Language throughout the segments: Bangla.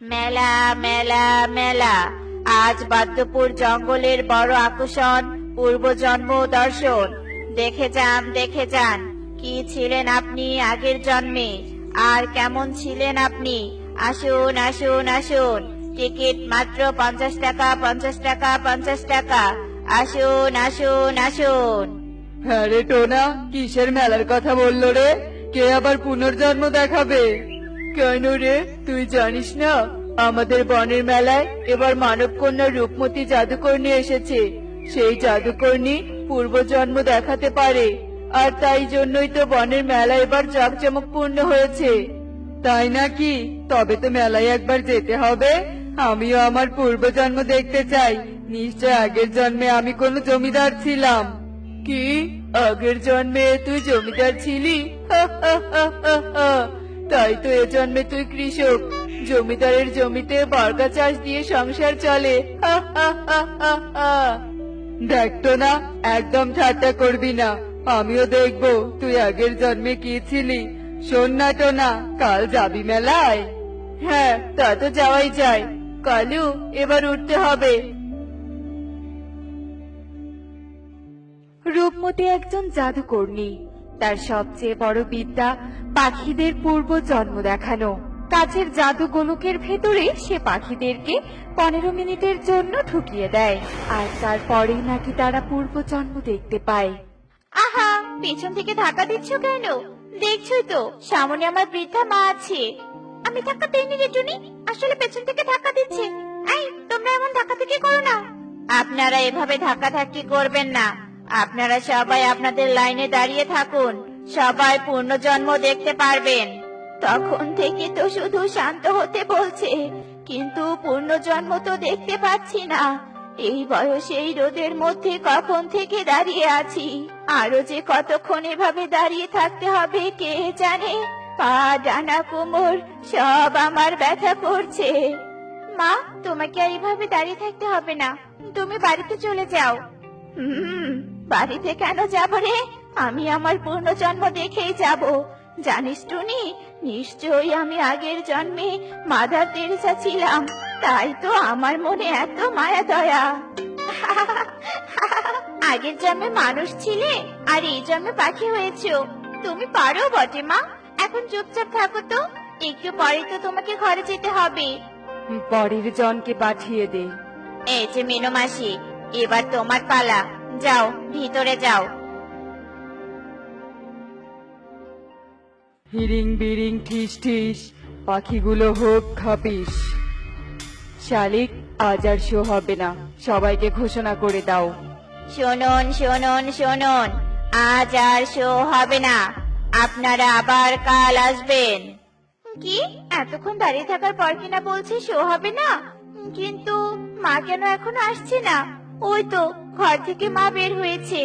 মেলা মেলা মেলা। আজ বাদ্যপুর জঙ্গলের বড় আকর্ষণ পূর্বজন্ম দর্শন। দেখে যান দেখে যান, কি ছিলেন আপনি আগের জন্মে? আর কেমন ছিলেন আপনি? আসুন আসুন আসুন। টিকিট মাত্র পঞ্চাশ টাকা পঞ্চাশ টাকা পঞ্চাশ টাকা। আসুন আসুন আসুন। হ্যাঁ রে টোনা, কিসের মেলার কথা বলল রে? কে আবার পুনর্জন্ম দেখাবে? কেন রে তুই জানিস না, আমাদের বনের মেলায় এবার মানব কন্যা রূপমতী জাদুকর্ণী এসেছে। সেই জাদুকর্ণী পূর্বজন্ম দেখাতে পারে, আর তাই জন্যই তো বনের মেলা এবার জাঁকজমকপূর্ণ হয়েছে। তাই নাকি? তবে তো মেলায় একবার যেতে হবে। আমিও আমার পূর্বজন্ম দেখতে চাই। নিশ্চয় আগের জন্মে আমি কোনো জমিদার ছিলাম। কি? আগের জন্মে তুই জমিদার ছিলি? তাই তো এ জন্মে তুই কৃষক। জমিদারের জমিতে বর্গা চাষ দিয়ে সংসার চলে। দেখতো না, একদম ঠাট্টা করবি না। আমিও দেখব তুই আগের জন্মে কি ছিলি। শোন না তো না, কাল যাবি মেলায়? হ্যাঁ তা তো যাওয়াই যায়। কালু, এবার উঠতে হবে। রূপমতি একজন জাদুকর্ণী। তার সবচেয়ে বড় বিদ্যা পাখিদের পূর্ব জন্ম দেখানো। কাছের জাদু গোলকের ভেতরে সে পাখিদেরকে পনেরো মিনিটের জন্য ঢুকিয়ে দেয়, আর তারপরেই নাকি তারা পূর্ব জন্ম দেখতে পায়। আহা, পেছন থেকে ধাক্কা দিচ্ছ কেন? দেখছই তো, সামনে আমার বৃদ্ধা মা আছে। আমি ধাক্কা দিইনি রে টুনি, আসলে পেছন থেকে ধাক্কা দিচ্ছে। এই, তোমরা এমন ধাক্কা থেকে করো না। আপনারা এভাবে ধাক্কা ধাক্কি করবেন না। আপনারা সবাই আপনাদের লাইনে দাঁড়িয়ে থাকুন। সবাই পূর্ণজন্ম দেখতে পারবেন। তখন থেকে তো শুধু শান্ত হতে বলছে, কিন্তু পূর্ণজন্ম তো দেখতে পাচ্ছি না। এই বয়সে এই রোদের মধ্যে কখন থেকে দাঁড়িয়ে আছি? আরও যে কতক্ষণ এভাবে দাঁড়িয়ে থাকতে হবে কে জানে? পা, ডানা, কোমর, সব আমার ব্যথা করছে। মা, তোমাকে আর এইভাবে দাঁড়িয়ে থাকতে হবে না। তুমি বাড়িতে চলে যাও। হুম বাড়িতে কেন যাব রে? আমি আমার পূর্ণজন্ম দেখেই যাব। জানিস টুনি নিশ্চয়ই আমি আগের জন্মে মাদার তেরেসা ছিলাম। তাই তো আমার মনে এত মায়া দয়া। আগের জন্মে মানুষ ছিলে আর এই জন্মে পাখি হয়েছো। তুমি পারো বটে মা। এখন চুপচাপ থাকো তো। একটু পরে তো তোমাকে ঘরে যেতে হবে। পরের জনকে পাঠিয়ে দে। এই যে মিনু মাসি এবার তোমার পালা। যাও ভিতরে যাও। হিরিং বিরিং ঠিস ঠিস পাখিগুলো হোক খাপিস। শালিক আজ আর শো হবে না সবাইকে ঘোষণা করে দাও। শুনুন শুনুন শুনুন আজ আর শো হবে না আপনারা আবার কাল আসবেন। কি? এতক্ষণ দাঁড়িয়ে থাকার পর কিনা বলছে শো হবে না? কিন্তু মা কেন এখনও আসছে না? ওই তো, ঘর থেকে মা বের হয়েছে।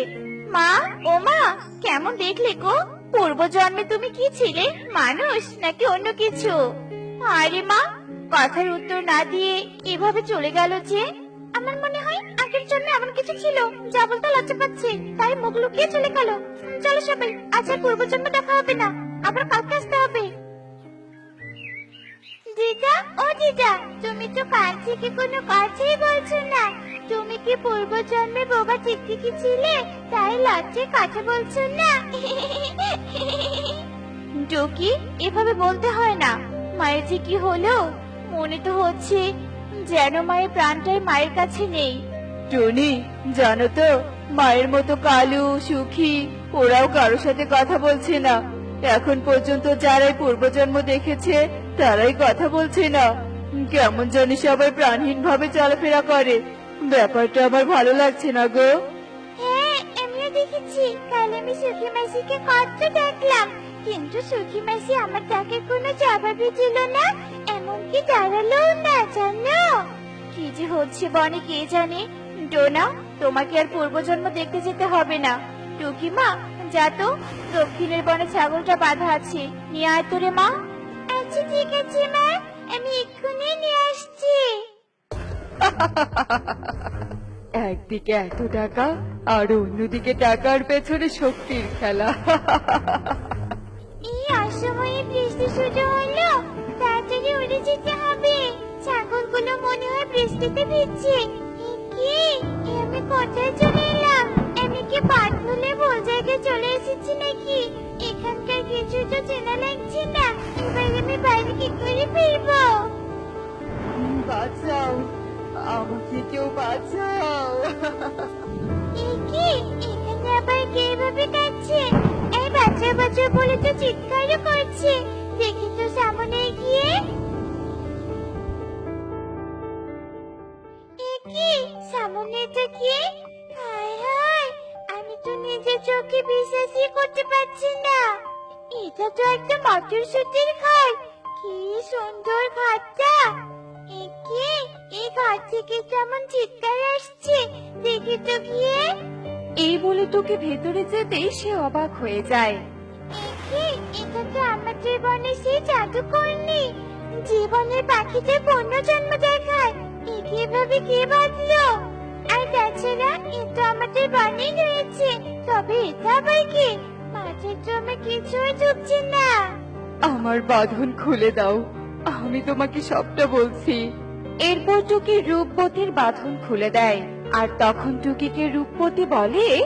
মা, ও মা, কেমন দেখলে গো? পূর্ব জন্মে তুমি কি ছিলে, মানুষ নাকি অন্য কিছু? আরে মা, কথার উত্তর না দিয়ে এভাবে চলে গেল যে, আমার মনে হয় আগের জন্য এমন কিছু ছিল, যা বলতে লজ্জা পাচ্ছে। তাই মুখ লুকিয়ে চলে গেল। চলো সবাই, আজ আর পূর্ব পূর্বজন্ম দেখা হবে না, আবার কালকে আসতে হবে। দিদা ও দিদা তুমি তো কাল থেকে কোনো কথাই বলছো না। তুমি কি পূর্বজন্মে বোবা টিকটিকি ছিলে? তাই লজ্জায় কথা বলছো না? টুকি এভাবে বলতে হয় না। মায়ের যে কি হলো? মনে তো হচ্ছে যেন মায়ের প্রাণটাই মায়ের কাছে নেই। টনি, জানো তো, মায়ের মতো কালু, সুখী, ওরাও কারোর সাথে কথা বলছে না। এখন পর্যন্ত যারাই পূর্বজন্ম দেখেছে, তারাই কথা বলছে না। কেমন জানি সবাই প্রাণহীন ভাবে চলাফেরা করে। ব্যাপারটা আমার ভালো লাগছে না গো। হ্যাঁ আমিও দেখেছি। কাল আমি সুখী মাসিকে কত ডাকলাম। কিন্তু সুখী মাসি আমার ডাকে কোনো জবাবই দিল না, এমনকি দাঁড়ালোও না, জানো? কি যে হচ্ছে বনে, কে জানে? ডোনা, তোমাকে আর পূর্বজন্ম দেখতে যেতে হবে না। টুকি মা, যা তো, দক্ষিণের বনে ছাগলটা বাঁধা আছে। নিয়ে আয় তো রে মা। আচ্ছা ঠিক আছে মা। আমি এক্ষুনি নিয়ে আসছি। একদিকে এত টাকা, আর অন্যদিকে টাকার পেছনে শক্তির খেলা। এই অসময়ে বৃষ্টি শুরু হলো তাড়াতাড়ি উড়ে যেতে হবে। বৃষ্টিতে ভিজছে। কি? আমি কোথায় চলে এলাম? আমি কি ভুলে ভুল জায়গায় চলে এসেছি নাকি? এখানকার কিছু তো চেনা লাগছে না। এবার আমি বাইরে কি করে ফিরবো? কেউ বাঁচাও। কি এখানে আবার কে এভাবে কাঁদছে? এই বাচ্চা বাচ্চা বলে তো চিৎকারও করছে। দেখি তো সামনে গিয়ে। কি সামনে এটা কি হায় হায়, আমি তো নিজের চোখে বিশ্বাসই করতে পারছি না। এটা তো একটা মটরশুটির ঘর। কি সুন্দর ঘরটা। এ কি এই ঘর থেকে কেমন চিৎকার আসছে? দেখি তো গিয়ে। এই বলে তোকে ভেতরে যেতেই সে অবাক হয়ে যায়। এটা তো আমাদের বনে সেই জাদুকরনি জীবনের পাখিদের পুনর্জন্ম দেখায় একে এভাবে কে বাঁধলো আর তাছাড়া এ তো আমাদের বনেই রয়েছে। তবে এটা আবার কি? তো আমার কিছুই ঢুকছে না। আমার বাঁধন খুলে দাও। আমি তোমাকে সবটা বলছি। এরপর টুকি রূপবতীর বাঁধন খুলে দেয়। আর তখন টুকিকে রূপবতী বলে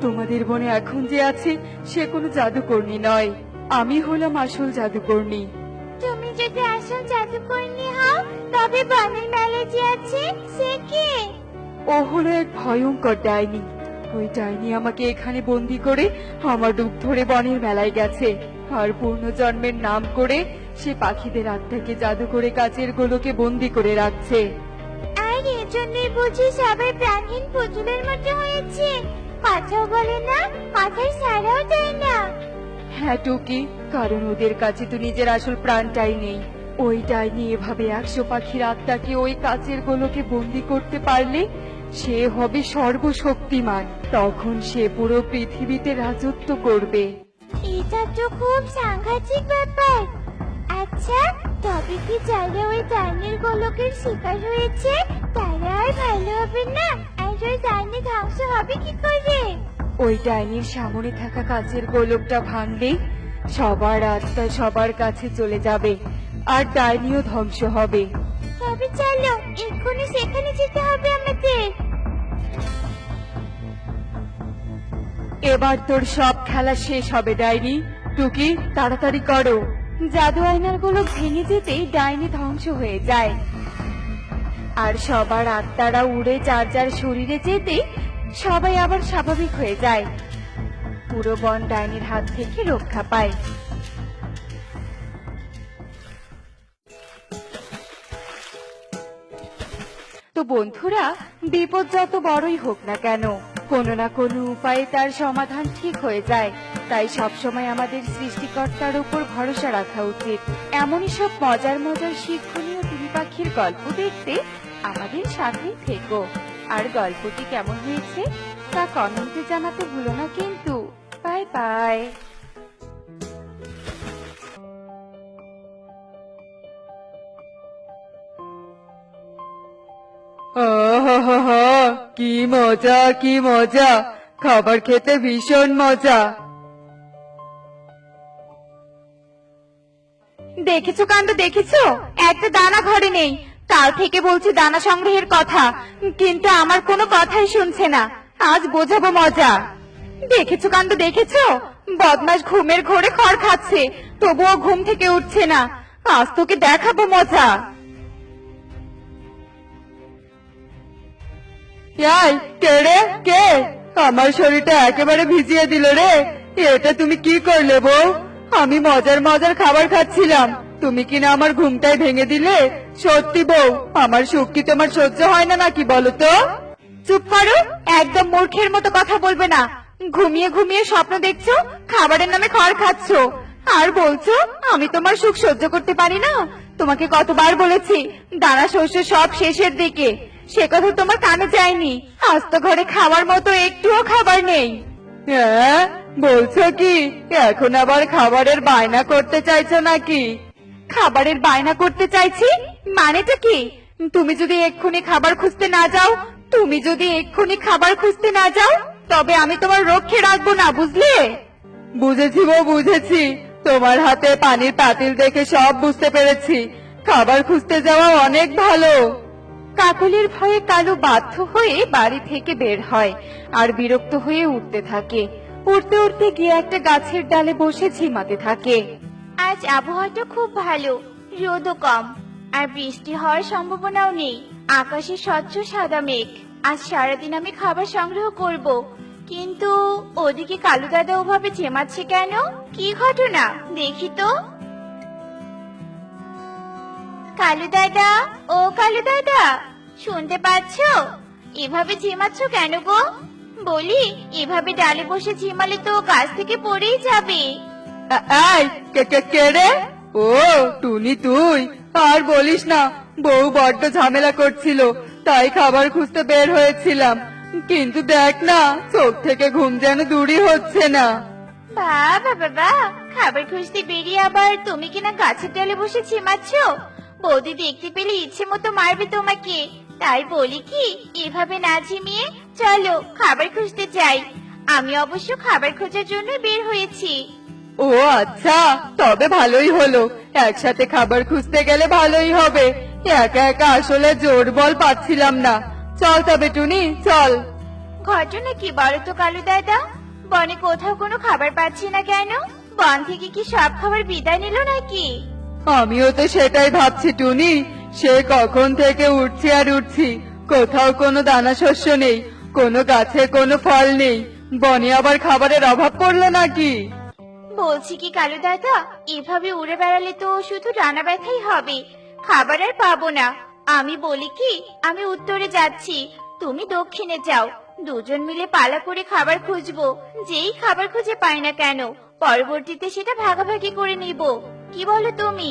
তোমাদের বনে এখন যে আছে সে কোনো জাদুকর্ণী নয়। আমি হলাম আসল জাদুকর্ণী তুমি যদি আসল জাদুকরনি হও তবে বনের মেলায় যে আছে সে কে? ও হলো এক ভয়ঙ্কর ডাইনি। ওই ডাইনি আমাকে এখানে বন্দি করে আমার রূপ ধরে বনের মেলায় গেছে। আর পূর্ণজন্মের নাম করে সে পাখিদের আত্মাকে জাদু করে কাচের গোলকে বন্দি করে রাখছে। আর এর জন্যই বুঝি সবাই প্রাণহীন পুতুলের মতো হয়েছে। কথাও বলে না কথার সারাও দেয় না। হ্যাঁ টুকি কারণ ওদের কাছে তো নিজের আসল প্রাণটাই নেই। ওই ডাইনি এভাবে একশো পাখির আত্মাকে ওই কাচের গোলকে বন্দি করতে পারলে সে হবে সর্বশক্তিমান। তখন সে পুরো পৃথিবীতে রাজত্ব করবে। এটা তো খুব সাংঘাতিক আচ্ছা তবে কি যারা ওই গোলকের শিকার হয়েছে? তারা আর ভালো হবে না। আর ওই ধ্বংস হবে কি করে? ওই ডাইনির সামনে থাকা কাচের গোলকটা ভাঙলেই সবার আত্মা সবার কাছে চলে যাবে আর ডাইনিও ধ্বংস হবে। তবে চলো এক্ষুনি সেখানে যেতে হবে আমাদের। এবার তোর সব খেলা শেষ হবে ডাইনি। টুকি তাড়াতাড়ি করো। জাদু আয়নারগুলো ভেঙে যেতেই ডাইনি ধ্বংস হয়ে যায়। আর সবার আত্মারা উড়ে যার যার শরীরে যেতেই সবাই আবার স্বাভাবিক হয়ে যায়। পুরো বন ডাইনির হাত থেকে রক্ষা পায়। তো বন্ধুরা, বিপদ যত বড়ই হোক না কেন, কোনো না কোনো উপায়ে তার সমাধান ঠিক হয়ে যায়। তাই সবসময় আমাদের সৃষ্টিকর্তার উপর ভরসা রাখা উচিত। এমনই সব মজার মজার শিক্ষণীয় টিভি পাখির গল্প দেখতে আমাদের সাথেই থেকো। আর গল্পটি কেমন হয়েছে তা কমেন্টে জানাতে ভুলো না কিন্তু। Bye bye. কি মজা কি মজা। খাবার খেতে ভীষণ মজা। দেখেছ কাণ্ড দেখেছ? একটা দানা ঘরে নেই। কাল থেকে বলছি দানা সংগ্রহের কথা, কিন্তু আমার কোনো কথাই শুনছে না। আজ বোঝাবো মজা। দেখেছ কাণ্ড দেখেছ? বদমাস ঘুমের ঘোরে খড় খাচ্ছে, তবুও ঘুম থেকে উঠছে না। আজ তোকে দেখাবো মজা। কে রে? কে? আমার শরীরটা একেবারে ভিজিয়ে দিল রে। এটা তুমি কি করলে বউ? আমি মজার মজার খাবার খাচ্ছিলাম। তুমি কিনা আমার ঘুমটাই ভেঙে দিলে? সত্যি বউ, আমার সুখ কি তোমার সহ্য হয় না নাকি বলো তো? চুপ করো, একদম মূর্খের মতো কথা বলবে না। ঘুমিয়ে ঘুমিয়ে স্বপ্ন দেখছ, খাবারের নামে খড় খাচ্ছো। আর বলছো, আমি তোমার সুখ সহ্য করতে পারি না? তোমাকে কতবার বলেছি, দানা শস্য সব শেষের দিকে। সে কথা তোমার কানে যায়নি। আজ তো ঘরে খাওয়ার মতো একটুও খাবার নেই। হ্যাঁ? বলছো কি? এখন আবার খাবারের বায়না করতে চাইছো নাকি? খাবারের বায়না করতে চাইছি? মানেটা কি? তুমি যদি এক্ষুনি খাবার খুঁজতে না যাও, তুমি যদি এক্ষুনি খাবার খুঁজতে না যাও, তবে আমি তোমার রক্ষে রাখব না, বুঝলে? বুঝেছি বউ, বুঝেছি। তোমার হাতে পানির পাতিল দেখে সব বুঝতে পেরেছি। খাবার খুঁজতে যাওয়া অনেক ভালো। কাকলির ভয়ে কালু বাধ্য হয়ে বাড়ি থেকে বের হয় আর বিরক্ত হয়ে উঠতে থাকে। উঠতে উঠতে গিয়ে একটা গাছের ডালে বসে ঝিমাতে থাকে। আজ আবহাওয়াটা খুব ভালো, রোদও কম, আর বৃষ্টি হওয়ার সম্ভাবনাও নেই। আকাশে স্বচ্ছ সাদা মেঘ। আজ সারাদিন আমি খাবার সংগ্রহ করব, কিন্তু ওদিকে কালু দাদা ওভাবে ঝেমাচ্ছে কেন? কি ঘটনা? দেখি তো। কালু দাদা, ও কালু দাদা, শুনতে পাচ্ছ? এভাবে ঝিমাচ্ছ কেন গো? বলি এভাবে ডালে বসে ঝিমালে তো গাছ থেকে পড়েই যাবে। আ- কে কে কে রে? ও টুনি তুই আর বলিস না বউ বড্ড ঝামেলা করছিল তাই খাবার খুঁজতে বের হয়েছিলাম। কিন্তু দেখ না চোখ থেকে ঘুম যেন দূরই হচ্ছে না। বাবা বাবা খাবার খুঁজতে বেরিয়ে আবার তুমি কিনা গাছের ডালে বসে ঝিমাচ্ছ? বৌদি দেখতে পেলে ইচ্ছে মতো মারবে তোমাকে তাই বলি কি এভাবে না ঝিমিয়ে চলো খাবার খুঁজতে যাই। আমি অবশ্য খাবার খোঁজার জন্য বের হয়েছি। ও আচ্ছা তবে ভালোই হলো। একসাথে খাবার খুঁজতে গেলে ভালোই হবে। একা একা আসলে জোর বল পাচ্ছিলাম না। চল তবে টুনি চল। ঘটনা কি বলো তো কালু দাদা? বনে কোথাও কোনো খাবার পাচ্ছি না কেন? বন থেকে কি সব খাবার বিদায় নিল নাকি? আমিও তো সেটাই ভাবছি টুনি। সে কখন থেকে উঠছি আর উঠছি। কোথাও কোনো দানা শস্য নেই। কোনো গাছে কোনো ফল নেই। বনে আবার খাবারের অভাব পড়ল নাকি? বলছি কি কালু দাদা, এভাবে উড়ে বেড়ালে তো শুধু ডানা ব্যথাই হবে। খাবার আর পাবো না। আমি বলি কি, আমি উত্তরে যাচ্ছি। তুমি দক্ষিণে যাও। দুজন মিলে পালা করে খাবার খুঁজবো। যেই খাবার খুঁজে পাই না কেন, পরবর্তীতে সেটা ভাগাভাগি করে নিব। কি বলো তুমি?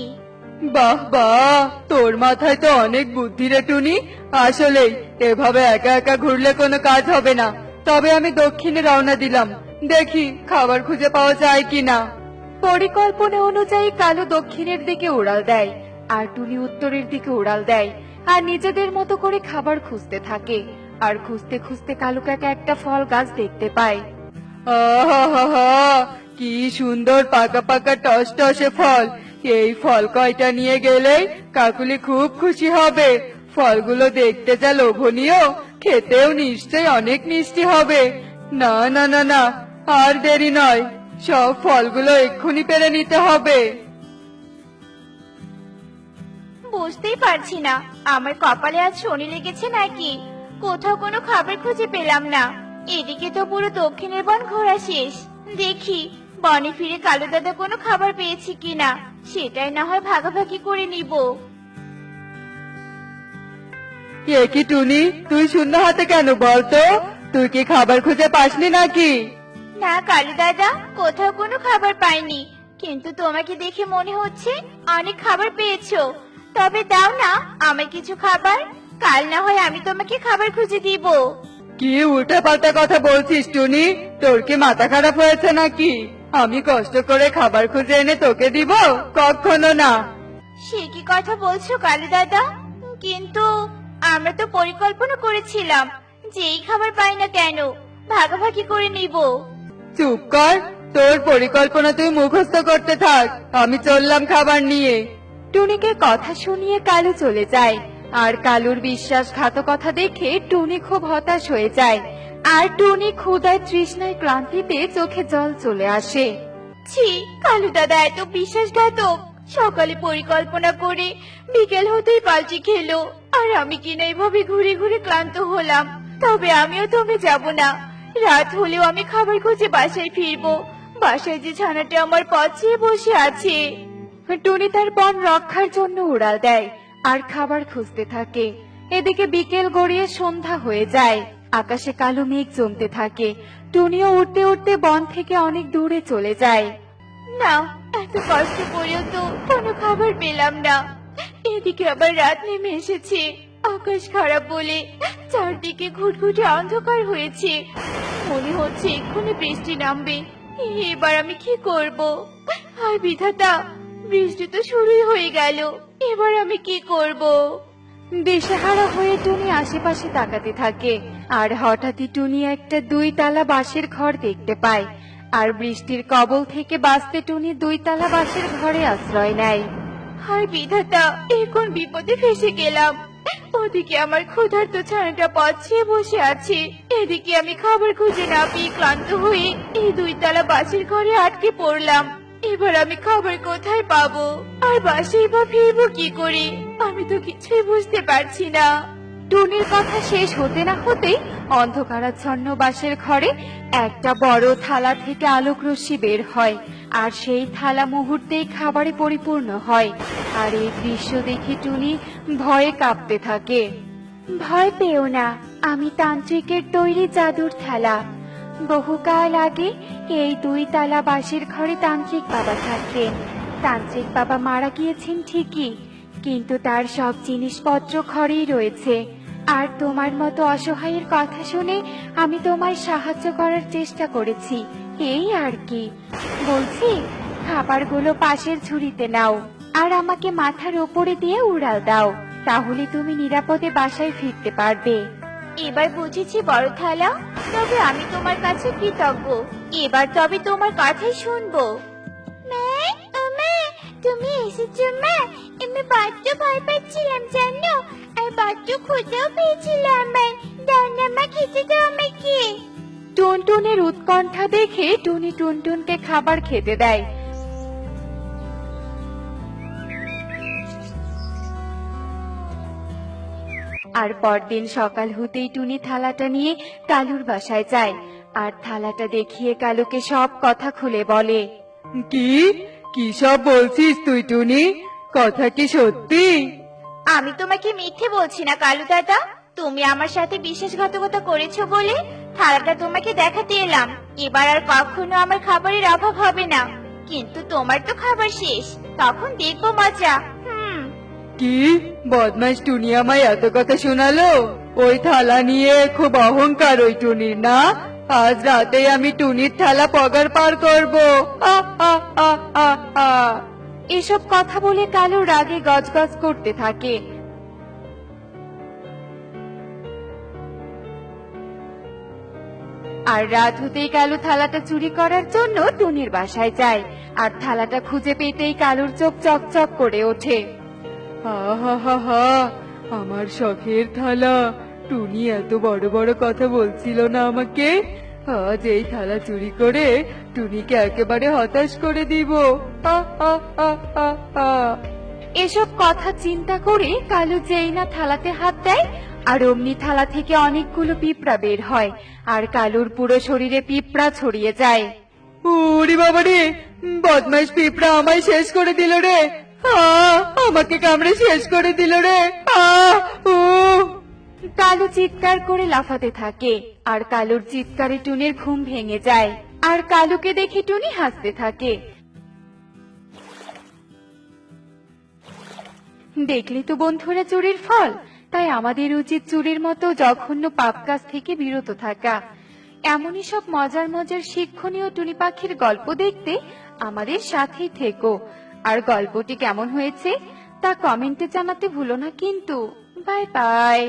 বাহ বাহ তোর মাথায় তো অনেক বুদ্ধি রে টুনি। আসলেই এভাবে একা একা ঘুরলে কোনো কাজ হবে না। তবে আমি দক্ষিণে রওনা দিলাম। দেখি খাবার খুঁজে পাওয়া যায় কিনা। পরিকল্পনা অনুযায়ী কালো দক্ষিণের দিকে উড়াল দেয় আর টুনি উত্তরের দিকে উড়াল দেয় আর নিজেদের মতো করে খাবার খুঁজতে থাকে। আর খুঁজতে খুঁজতে কালু কাকা একটা ফল গাছ দেখতে পায়। আহা কি সুন্দর পাকা পাকা টস টসে ফল। এই ফল কয়টা নিয়ে গেলেই কাকুলি খুব খুশি হবে। ফলগুলো দেখতে যা লোভনীয়, খেতেও নিশ্চয় অনেক মিষ্টি হবে। না না না না, আর দেরি নয়, সব ফলগুলো এক্ষুনি পেরে নিতে হবে। বুঝতেই পারছি না, আমার কপালে আজ শনি লেগেছে নাকি? কোথাও কোনো খাবার খুঁজে পেলাম না। এদিকে তো পুরো দক্ষিণের বন ঘোরা শেষ। দেখি, বনে ফিরে কালো দাদা কোনো খাবার পেয়েছি কিনা? সেটাই না হয় ভাগাভাগি করে নিব। এ কি টুনি? তুই শূন্য হাতে কেন বলতো? তুই কি খাবার খুঁজে পাসনি নাকি? না কালু দাদা কোথাও কোনো খাবার পাইনি। কিন্তু তোমাকে দেখে মনে হচ্ছে অনেক খাবার পেয়েছ। তবে দাও না আমায় কিছু খাবার। কাল না হয় আমি তোমাকে খাবার খুঁজে দিব। কি উল্টা পাল্টা কথা বলছিস টুনি? তোর কি মাথা খারাপ হয়েছে নাকি? আমি কষ্ট করে খাবার খুঁজে এনে তোকে দিব কখনো না। সে কি কথা বলছো কালু দাদা? কিন্তু আমরা তো পরিকল্পনা করেছিলাম যে এই খাবার পাই না কেন ভাগাভাগি করে নিব। চুপ কর তোর পরিকল্পনা তুই মুখস্থ করতে থাক আমি চললাম খাবার নিয়ে। টুনিকে কথা শুনিয়ে কালু চলে যায় আর কালুর বিশ্বাসঘাতকতা দেখে টুনি খুব হতাশ হয়ে যায়। আর টনি ক্ষুদায় তৃষ্ণায় ক্লান্তিতে চোখে জল চলে আসে। ছি কালু দাদা এত বিশ্বাসঘাতক। সকালে পরিকল্পনা করে বিকেল হতেই পাল্টি খেলো। আর আমি কিনা এভাবে ঘুরে ঘুরে ক্লান্ত হলাম? তবে আমিও থমে যাব না। রাত হলেও আমি খাবার খুঁজে বাসায় ফিরবো। বাসায় যে ছানাটা আমার পথ বসে আছে। টুনি তার বন রক্ষার জন্য উড়াল দেয় আর খাবার খুঁজতে থাকে। এদিকে বিকেল গড়িয়ে সন্ধ্যা হয়ে যায়। আকাশে কালো মেঘ জমতে থাকে। টুনিও উঠতে উঠতে বন থেকে অনেক দূরে চলে যায়। না এত কষ্ট করেও তো কোনো খাবার পেলাম না। এদিকে আবার রাত নেমে এসেছে। আকাশ খারাপ বলে চারদিকে ঘুটঘুটে অন্ধকার হয়েছে। মনে হচ্ছে এক্ষুনি বৃষ্টি নামবে। এবার আমি কি করব? আর বিধাতা, বৃষ্টি তো শুরুই হয়ে গেল। এবার আমি কি করব? দিশেহারা হয়ে টুনি আশেপাশে তাকাতে থাকে। আর হঠাৎই টুনি একটা দুই তালা বাঁশের ঘর দেখতে পায়। আর বৃষ্টির কবল থেকে বাঁচতে টুনি দুই তালা বাঁশের ঘরে আশ্রয় নেয়। আর বিধাতা এখন বিপদে ফেসে গেলাম। ওদিকে আমার ক্ষুধার্ত ছানাটা পচিয়ে বসে আছে। এদিকে আমি খাবার খুঁজে না পেয়ে ক্লান্ত হয়ে এই দুই তালা বাসের ঘরে আটকে পড়লাম। এবার আমি খাবার কোথায় পাবো? আর বাসেই বা ফিরবো কি করে? আমি তো কিছুই বুঝতে পারছি না। টুনির কথা শেষ হতে না হতেই অন্ধকারাচ্ছন্ন বাসের ঘরে একটা বড় থালা থেকে আলোক রশ্মি বের হয়, আর সেই থালা মুহূর্তেই খাবারে পরিপূর্ণ হয়, আর এই দৃশ্য দেখে টুনি ভয়ে কাঁপতে থাকে। ভয় পেও না, আমি তান্ত্রিকের তৈরি জাদুর থালা। বহুকাল আগে এই দুই তালা বাসের ঘরে তান্ত্রিক বাবা থাকতেন। তান্ত্রিক বাবা মারা গিয়েছেন ঠিকই, কিন্তু তার সব জিনিসপত্র ঘরেই রয়েছে। আর তোমার মতো অসহায়ের কথা শুনে আমি তোমায় সাহায্য করার চেষ্টা করেছি, এই আর কি। বলছি, খাবারগুলো পাশের ঝুড়িতে নাও, আর আমাকে মাথার ওপরে দিয়ে উড়াল দাও, তাহলে তুমি নিরাপদে বাসায় ফিরতে পারবে। এবার বুঝেছি বড় থালা তবে আমি তোমার কাছে কৃতজ্ঞ। এবার তবে তোমার কথাই শুনব। তুমি এসেছ মা আমি বড্ড ভয় পাচ্ছিলাম জানো? আর বড্ড ক্ষুদাও পেয়েছিল আমার দাও না মা খেতে দাও আমাকে। টুনটুনের উৎকণ্ঠা দেখে টুনি টুনটুনকে খাবার খেতে দেয়। আর পরদিন সকাল হতেই টুনি থালাটা নিয়ে কালুর বাসায় যায়। আর থালাটা দেখিয়ে কালুকে সব কথা খুলে বলে। কি? কি সব বলছিস তুই টুনি? কথা কি সত্যি? আমি তোমাকে মিথ্যে বলছি না কালু দাদা। তুমি আমার সাথে বিশ্বাসঘাতকতা করেছ বলে থালাটা তোমাকে দেখাতে এলাম। এবার আর কখনো আমার খাবারের অভাব হবে না। কিন্তু তোমার তো খাবার শেষ। তখন দেখব মজা। কি? বদমাস টুনি আমায় এত কথা শোনালো? ওই থালা নিয়ে খুব অহংকার ওই টুনির, না? আজ রাতে আমি টুনির থালা পগার পার করব। এসব কথা বলে কালু রাগে গজগজ করতে থাকে। আর রাত হতেই কালু থালাটা চুরি করার জন্য টুনির বাসায় যায়। আর থালাটা খুঁজে পেতেই কালুর চোখ চকচক করে ওঠে। হা হা হা আমার শখের থালা। টুনি এত বড় বড় কথা বলছিল না আমাকে। আজ এই থালা চুরি করে টুনিকে একেবারে হতাশ করে দিব। এসব কথা চিন্তা করে কালু যেই না থালাতে হাত দেয় আর অমনি থালা থেকে অনেকগুলো পিঁপড়া বের হয় আর কালুর পুরো শরীরে পিঁপড়া ছড়িয়ে যায়। ওরে বাবা রে বদমাস পিঁপড়া আমায় শেষ করে দিল রে। আমাকে কামড়ে শেষ করে দিল রে। কালু চিৎকার করে লাফাতে থাকে, আর কালুর চিৎকারে টুনির ঘুম ভেঙে যায়, আর কালুকে দেখে টুনি হাসতে থাকে। দেখলি তো বন্ধুরা চুরির ফল, তাই আমাদের উচিত চুরির মতো জঘন্য পাপ কাজ থেকে বিরত থাকা। এমনই সব মজার মজার শিক্ষণীয় টুনি পাখির গল্প দেখতে আমাদের সাথেই থেকো। আর গল্পটি কেমন হয়েছে তা কমেন্টে জানাতে ভুলো না কিন্তু বাই বাই।